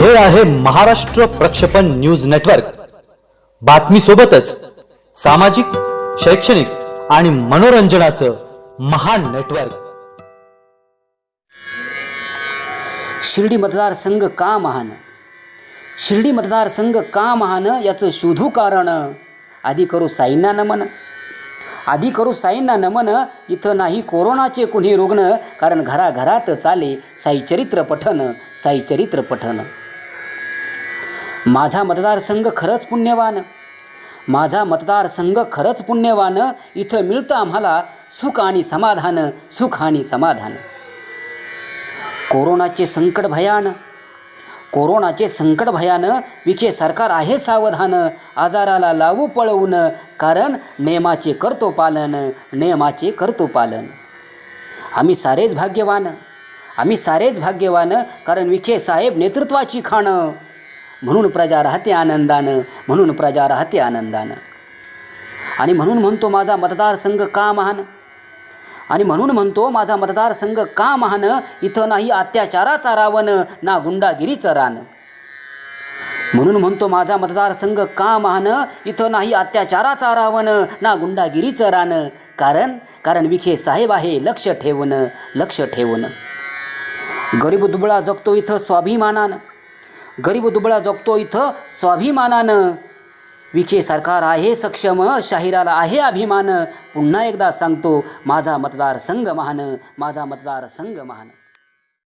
हे आहे महाराष्ट्र प्रक्षेपण न्यूज नेटवर्क. बातमी सोबतच सामाजिक शैक्षणिक आणि मनोरंजनाचं महान नेटवर्क. शिर्डी मतदारसंघ का महान? शिर्डी मतदारसंघ का महान याचं शोधू कारण आधी करू साईंना नमन. आधी करू साईंना नमन इथं नाही कोरोनाचे कुणी रुग्ण कारण घराघरात चाले साईचरित्र पठन साईचरित्र पठन. माझा मतदारसंघ खरंच पुण्यवान. माझा मतदारसंघ खरंच पुण्यवान. इथं मिळतं आम्हाला सुख आणि समाधान सुख आणि समाधान. कोरोनाचे संकट भयान. कोरोनाचे संकट भयान. विखे सरकार आहे सावधान. आजाराला लावू पळवून. कारण नियमाचे करतो पालन नियमाचे करतो पालन. आम्ही सारेच भाग्यवान. आम्ही सारेच भाग्यवान. कारण विखे साहेब नेतृत्वाची खाणं. म्हणून प्रजा राहते आनंदानं म्हणून प्रजा राहते आनंदानं. आणि म्हणून म्हणतो माझा मतदारसंघ का महान? आणि म्हणून म्हणतो माझा मतदारसंघ का महान? इथं नाही अत्याचाराचा रावण ना गुंडागिरीचं रान. म्हणून म्हणतो माझा मतदारसंघ का महान? इथं नाही अत्याचाराचा रावण ना गुंडागिरीचं रान. कारण कारण विखे साहेब आहे लक्ष ठेवणं लक्ष ठेवणं गरीब दुबळा जगतो इथं स्वाभिमानानं. गरीब दुबळा जगतो इथं स्वाभिमानानं. विखे सरकार आहे सक्षम शाहिराला आहे अभिमान. पुन्हा एकदा सांगतो माझा मतदारसंघ महान माझा मतदारसंघ महान.